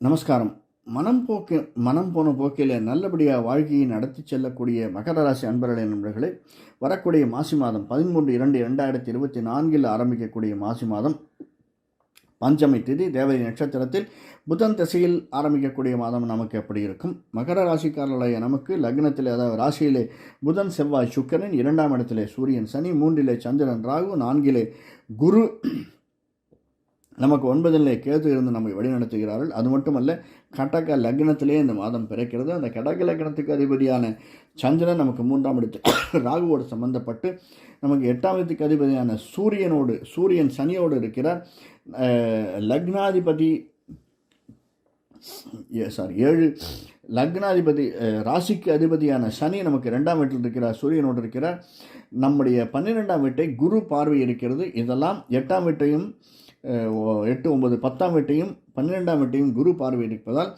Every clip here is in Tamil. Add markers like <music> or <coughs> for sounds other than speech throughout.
நமஸ்காரம். மனம் போக்கு மனம் போன போக்கில் நல்லபடியாக வாழ்க்கையை நடத்தி செல்லக்கூடிய மகர ராசி அன்பர்களே நண்பர்களே வரக்கூடிய மாசி மாதம் பதிமூன்று இரண்டு இரண்டாயிரத்தி இருபத்தி நான்கில் ஆரம்பிக்கக்கூடிய மாசி மாதம் பஞ்சமி திதி தேவதை நட்சத்திரத்தில் புதன் திசையில் ஆரம்பிக்கக்கூடிய மாதம் நமக்கு எப்படி இருக்கும்? மகர ராசிக்காரர்களாய நமக்கு லக்னத்தில் அதாவது ராசியிலே புதன் செவ்வாய் சுக்கரன் இரண்டாம் இடத்திலே சூரியன் சனி மூன்றிலே சந்திரன் ராகு நான்கிலே குரு நமக்கு ஒன்பதிலே கேது இருந்து நம்மை வழிநடத்துகிறார்கள். அது மட்டுமல்ல கடக லக்னத்திலே இந்த மாதம் பிறக்கிறது. அந்த கடக லக்னத்துக்கு அதிபதியான சந்திரன் நமக்கு மூன்றாம் இடத்து <coughs> ராகுவோடு சம்பந்தப்பட்டு நமக்கு எட்டாம் இடத்துக்கு அதிபதியான சூரியனோடு சூரியன் சனியோடு இருக்கிறார். லக்னாதிபதி சாரி ஏழு லக்னாதிபதி ராசிக்கு அதிபதியான சனி நமக்கு ரெண்டாம் வீட்டில் இருக்கிறார் சூரியனோடு இருக்கிறார். நம்முடைய பன்னிரெண்டாம் வீட்டை குரு பார்வை இருக்கிறது இதெல்லாம் எட்டாம் வீட்டையும் எட்டு ஒன்பது பத்தாம் வீட்டையும் பன்னிரெண்டாம் வீட்டையும் குரு பார்வையிட்டிருப்பதால்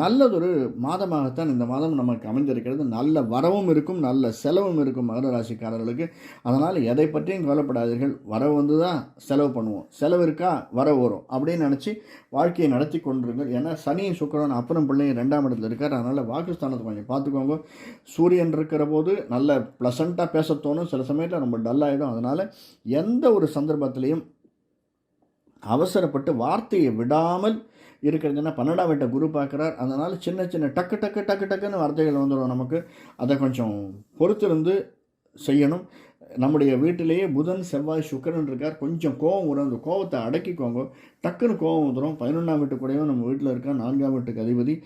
நல்லதொரு மாதமாகத்தான் இந்த மாதம் நமக்கு அமைந்திருக்கிறது. நல்ல வரவும் இருக்கும் நல்ல செலவும் இருக்கும் மகர ராசிக்காரர்களுக்கு அதனால் எதை பற்றியும் கவலைப்படாதீர்கள். வரவு வந்து தான் செலவு பண்ணுவோம். செலவு இருக்கா? வரவு வரும். அப்படின்னு நினச்சி வாழ்க்கையை நடத்தி கொண்டிருங்கள். ஏன்னா சனியும் சுக்கரன் அப்புறம் பிள்ளையும் ரெண்டாம் இடத்துல இருக்கார். அதனால் வாக்குஸ்தானத்தை கொஞ்சம் பார்த்துக்கோங்க. சூரியன் இருக்கிற போது நல்ல ப்ளசண்ட்டாக பேச தோணும். சில சமயத்தில் ரொம்ப டல்லாகிடும் அதனால் எந்த ஒரு சந்தர்ப்பத்திலையும் அவசரப்பட்டு வார்த்தையை விடாமல் இருக்கிறதுனா பன்னெண்டாம் வீட்டை குரு பார்க்குறார். அதனால் சின்ன சின்ன டக்கு டக்கு டக்கு டக்குன்னு வார்த்தைகள் வந்துடும் நமக்கு. அதை கொஞ்சம் பொறுத்திருந்து செய்யணும். நம்முடைய வீட்டிலேயே புதன் செவ்வாய் சுக்கரன் இருக்கார். கொஞ்சம் கோபம் வரும் அந்த கோபத்தை அடக்கிக்கோங்க. டக்குன்னு கோபம் வந்துடும். பதினொன்றாம் வீட்டு நம்ம வீட்டில் இருக்கா? நான்காம் வீட்டுக்கு அதிபதி.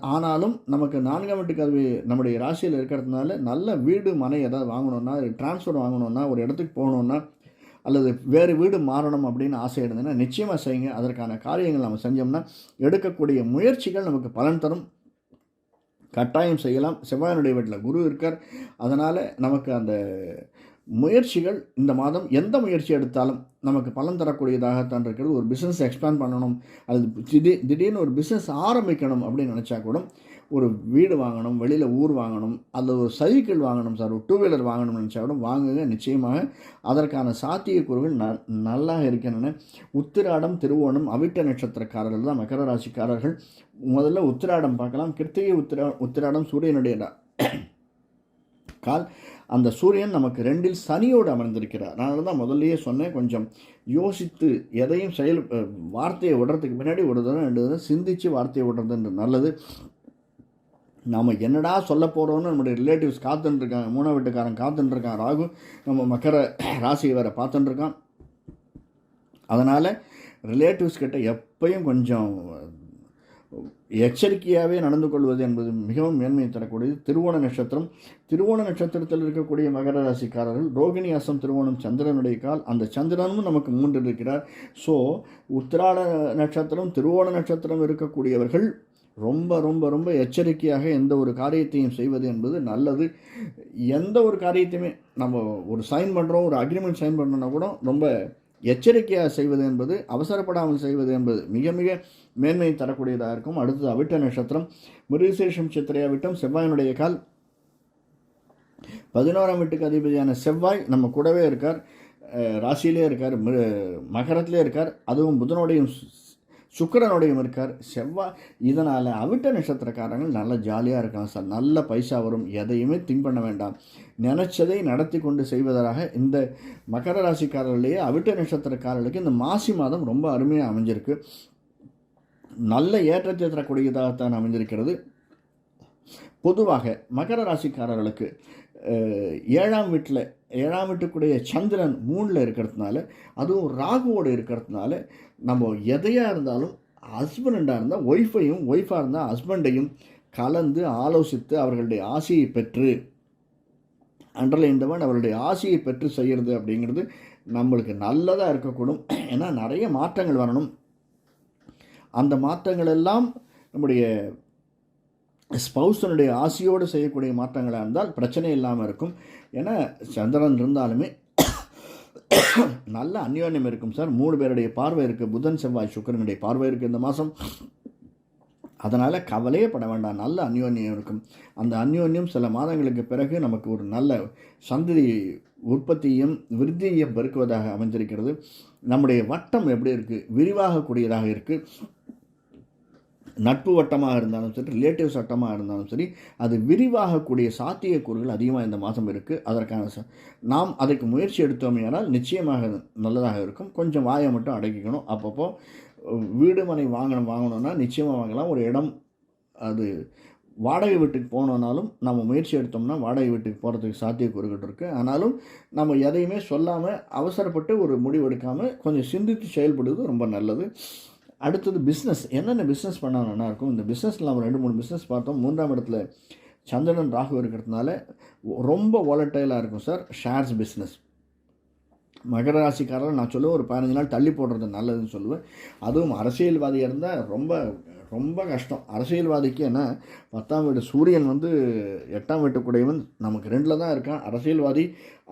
ஆனாலும் நமக்கு நான்காம் வீட்டுக்கு அதிபதி நம்முடைய ராசியில் இருக்கிறதுனால நல்ல வீடு மனை ஏதாவது வாங்கணுன்னா டிரான்ஸ்ஃபர் வாங்கணுன்னா ஒரு இடத்துக்கு போகணுன்னா அல்லது வேறு வீடு மாறணும் அப்படின்னு ஆசை இருந்ததுன்னா நிச்சயமாக செய்யுங்க. அதற்கான காரியங்கள் நம்ம செஞ்சோம்னா எடுக்கக்கூடிய முயற்சிகள் நமக்கு பலன் தரும். கட்டாயம் செய்யலாம். செவ்வாயனுடைய வீட்டில் குரு இருக்கார். அதனால் நமக்கு அந்த முயற்சிகள் இந்த மாதம் எந்த முயற்சி எடுத்தாலும் நமக்கு பலன் தரக்கூடியதாகத்தான் இருக்கிறது. ஒரு பிஸ்னஸ் எக்ஸ்பேண்ட் பண்ணணும். அல்லது திடீர் திடீர்னு ஒரு பிஸ்னஸ் ஆரம்பிக்கணும் அப்படின்னு நினச்சா கூட ஒரு வீடு வாங்கணும் வெளியில் ஊர் வாங்கணும் அல்லது ஒரு சைக்கிள் வாங்கணும் சார் ஒரு டூ வீலர் வாங்கணும்னு நினச்சா கூட வாங்குங்க நிச்சயமாக. அதற்கான சாத்தியக்கூறுகள் ந நல்லா இருக்கின்றன. உத்திராடம் திருவோணம் அவிட்ட நட்சத்திரக்காரர்கள் தான் மகர ராசிக்காரர்கள். முதல்ல உத்திராடம் பார்க்கலாம். கிருத்திகை உத்திரா உத்திராடம் சூரியனுடைய கால். அந்த சூரியன் நமக்கு ரெண்டில் சனியோடு அமர்ந்திருக்கிறார். அதனால தான் முதல்லையே சொன்னேன் கொஞ்சம் யோசித்து எதையும் செயல் வார்த்தையை விடுறதுக்கு பின்னாடி ஒரு தடவை ரெண்டு தடவை சிந்தித்து வார்த்தையை விடுறதுன்ற நல்லது. நாம் என்னடா சொல்ல போகிறோன்னு நம்முடைய ரிலேட்டிவ்ஸ் காத்துன்னு மூணா வீட்டுக்காரன் காத்துன்னு ராகு நம்ம மக்கர ராசியை வேறு பார்த்துட்டுருக்கான் அதனால் ரிலேட்டிவ்ஸ் கிட்ட எப்பயும் கொஞ்சம் எச்சரிக்கையாகவே நடந்து கொள்வது என்பது மிகவும் மேன்மையை தரக்கூடியது. திருவோண நட்சத்திரம் திருவோண நட்சத்திரத்தில் இருக்கக்கூடிய மகர ராசிக்காரர்கள் ரோகிணி அசம் திருவோணம் சந்திரனுடைய கால் அந்த சந்திரனும் நமக்கு மூன்று இருக்கிறார். ஸோ உத்திராட நட்சத்திரம் திருவோண நட்சத்திரம் இருக்கக்கூடியவர்கள் ரொம்ப ரொம்ப ரொம்ப எச்சரிக்கையாக எந்த ஒரு காரியத்தையும் செய்வது என்பது நல்லது. எந்த ஒரு காரியத்தையுமே நம்ம ஒரு சைன் பண்ணுறோம் ஒரு அக்ரிமெண்ட் சைன் பண்ணோன்னா கூட ரொம்ப எச்சரிக்கையாக செய்வது என்பது அவசரப்படாமல் செய்வது என்பது மிக மிக மேன்மையை தரக்கூடியதாக இருக்கும். அடுத்தது அவிட்ட நட்சத்திரம். மிருகசேஷம் சித்திரையா விட்டம் செவ்வாயினுடைய கால். பதினோராம் வீட்டுக்கு அதிபதியான செவ்வாய் நம்ம கூடவே இருக்கார். ராசியிலே இருக்கார் மிரு மகரத்திலே இருக்கார். அதுவும் புதனோடையும் சுக்கரனுடையும் இருக்கார். செவ்வாய் இதனால் அவிட்ட நட்சத்திரக்காரங்கள் நல்ல ஜாலியாக இருக்கலாம் சார். நல்ல பைசா வரும். எதையுமே திங்க் பண்ண வேண்டாம். நினச்சதை நடத்தி கொண்டு செய்வதாக இந்த மகர ராசிக்காரர்களையே அவிட்ட நட்சத்திரக்காரர்களுக்கு இந்த மாசி மாதம் ரொம்ப அருமையாக அமைஞ்சிருக்கு. நல்ல ஏற்றத்தை தரக்கூடியதாகத்தான் அமைஞ்சிருக்கிறது. பொதுவாக மகர ராசிக்காரர்களுக்கு ஏழாம் வீட்டில் ஏழாம் வீட்டுக்குடைய சந்திரன் மூணில் இருக்கிறதுனால அதுவும் ராகுவோடு இருக்கிறதுனால நம்ம எதையாக இருந்தாலும் ஹஸ்பண்டாக இருந்தால் ஒய்ஃபையும் ஒய்ஃபாக இருந்தால் ஹஸ்பண்டையும் கலந்து ஆலோசித்து அவர்களுடைய ஆசையை பெற்று அன்றலைந்தவன் அவருடைய ஆசையை பெற்று செய்கிறது அப்படிங்கிறது நம்மளுக்கு நல்லதாக இருக்கக்கூடும். ஏன்னா நிறைய மாற்றங்கள் வரணும். அந்த மாற்றங்கள் எல்லாம் நம்முடைய ஸ்பௌசனுடைய ஆசையோடு செய்யக்கூடிய மாற்றங்களாக இருந்தால் பிரச்சனை இல்லாமல் இருக்கும். ஏன்னா சந்திரன் இருந்தாலுமே <coughs> நல்ல அந்யோன்யம் இருக்கும் சார். மூணு பேருடைய பார்வை இருக்குது புதன் செவ்வாய் சுக்கரனுடைய பார்வை இருக்குது இந்த மாதம் அதனால் கவலையே பட வேண்டாம். நல்ல அந்யோன்யம் இருக்கும். அந்த அந்யோன்யம் சில மாதங்களுக்கு பிறகு நமக்கு ஒரு நல்ல சந்ததி உற்பத்தியும் விருத்தியையும் பெருக்குவதாக அமைஞ்சிருக்கிறது. நம்முடைய வட்டம் எப்படி இருக்குது விரிவாகக்கூடியதாக இருக்குது நட்பு வட்டமாக இருந்தாலும் சரி ரிலேட்டிவ்ஸ் வட்டமாக இருந்தாலும் சரி அது விரிவாகக்கூடிய சாத்தியக்கூறுகள் அதிகமாக இந்த மாதம் இருக்குது அதற்கான ச நாம் அதுக்கு முயற்சி எடுத்தோமேயானால் நிச்சயமாக நல்லதாக இருக்கும். கொஞ்சம் வாயை மட்டும் அடக்கிக்கணும். அப்பப்போ வீடு மனை வாங்கணும் வாங்கணும்னா நிச்சயமாக வாங்கலாம். ஒரு இடம் அது வாடகை வீட்டுக்கு போனோம்னாலும் நம்ம முயற்சி எடுத்தோம்னா வாடகை வீட்டுக்கு போகிறதுக்கு சாத்தியக்கூறுகள் இருக்குது ஆனாலும் நம்ம எதையுமே சொல்லாமல் அவசரப்பட்டு ஒரு முடிவு எடுக்காமல் கொஞ்சம் சிந்தித்து செயல்படுவது ரொம்ப நல்லது. அடுத்தது பிஸ்னஸ் என்னென்ன பிஸ்னஸ் பண்ணால் நல்லாயிருக்கும்? இந்த பிஸ்னஸில் நம்ம ரெண்டு மூணு பிஸ்னஸ் பார்த்தோம். மூன்றாம் இடத்துல சந்திரன் ராகு இருக்கிறதுனால ரொம்ப வாலட்டைலாக இருக்கும் சார் ஷேர்ஸ் பிஸ்னஸ் மகர ராசிக்காரர் நான் சொல்லுவேன் ஒரு பதினஞ்சு நாள் தள்ளி போடுறது நல்லதுன்னு சொல்லுவேன். அதுவும் அரசியல்வாதியாக இருந்தால் ரொம்ப ரொம்ப கஷ்டம். அரசியல்வாதிக்கு என்ன பத்தாம் வீடு சூரியன் வந்து எட்டாம் வீட்டுக்குடையவன் நமக்கு ரெண்டில் தான் இருக்கான். அரசியல்வாதி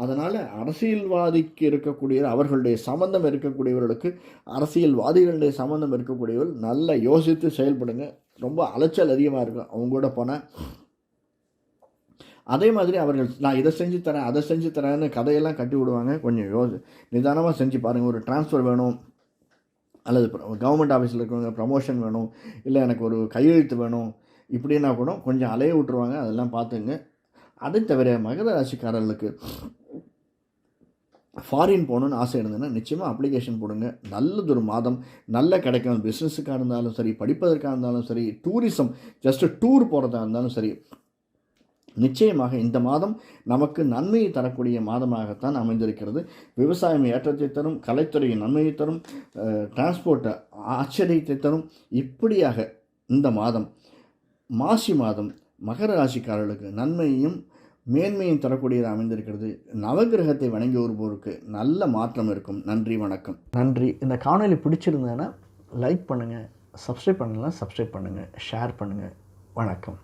அதனால் அரசியல்வாதிக்கு இருக்கக்கூடிய அவர்களுடைய சம்மந்தம் இருக்கக்கூடியவர்களுக்கு அரசியல்வாதிகளுடைய சம்மந்தம் இருக்கக்கூடியவர்கள் நல்லா யோசித்து செயல்படுங்க. ரொம்ப அலைச்சல் அதிகமாக இருக்கும் அவங்க கூட போனால் அதே மாதிரி அவர்கள் நான் இதை செஞ்சு தரேன் அதை செஞ்சு தரேன்னு கதையெல்லாம் கட்டி விடுவாங்க. கொஞ்சம் யோசி நிதானமாக செஞ்சு பாருங்கள் ஒரு டிரான்ஸ்ஃபர் வேணும். அல்லது கவர்மெண்ட் ஆஃபீஸில் இருக்கிறவங்க ப்ரமோஷன் வேணும். இல்லை எனக்கு ஒரு கையெழுத்து வேணும். இப்படின்னா கூட கொஞ்சம் அலைய விட்டுருவாங்க. அதெல்லாம் பார்த்துங்க. அதை தவிர மகர ராசிக்காரர்களுக்கு ஃபாரின் போகணுன்னு ஆசை இருந்ததுன்னா நிச்சயமாக அப்ளிகேஷன் போடுங்க. நல்லதொரு மாதம் நல்ல கிடைக்கும். பிஸ்னஸுக்காக இருந்தாலும் சரி படிப்பதற்காக இருந்தாலும் சரி டூரிசம் ஜஸ்ட்டு டூர் போகிறதா இருந்தாலும் சரி. நிச்சயமாக இந்த மாதம் நமக்கு நன்மையை தரக்கூடிய மாதமாகத்தான் அமைந்திருக்கிறது. விவசாயம் ஏற்றத்தை தரும் கலைத்துறையின் நன்மையை தரும் டிரான்ஸ்போர்ட்டை ஆச்சரியத்தை தரும். இப்படியாக இந்த மாதம் மாசி மாதம் மகர ராசிக்காரர்களுக்கு நன்மையையும் மேன்மையும் தரக்கூடியதாக அமைந்திருக்கிறது. நவகிரகத்தை வணங்கி வருவோருக்கு நல்ல மாற்றம் இருக்கும். நன்றி வணக்கம். நன்றி. இந்த காணொலி பிடிச்சிருந்தேன்னா லைக் பண்ணுங்கள் சப்ஸ்கிரைப் பண்ணலாம் சப்ஸ்கிரைப் பண்ணுங்கள் ஷேர் பண்ணுங்கள் வணக்கம்.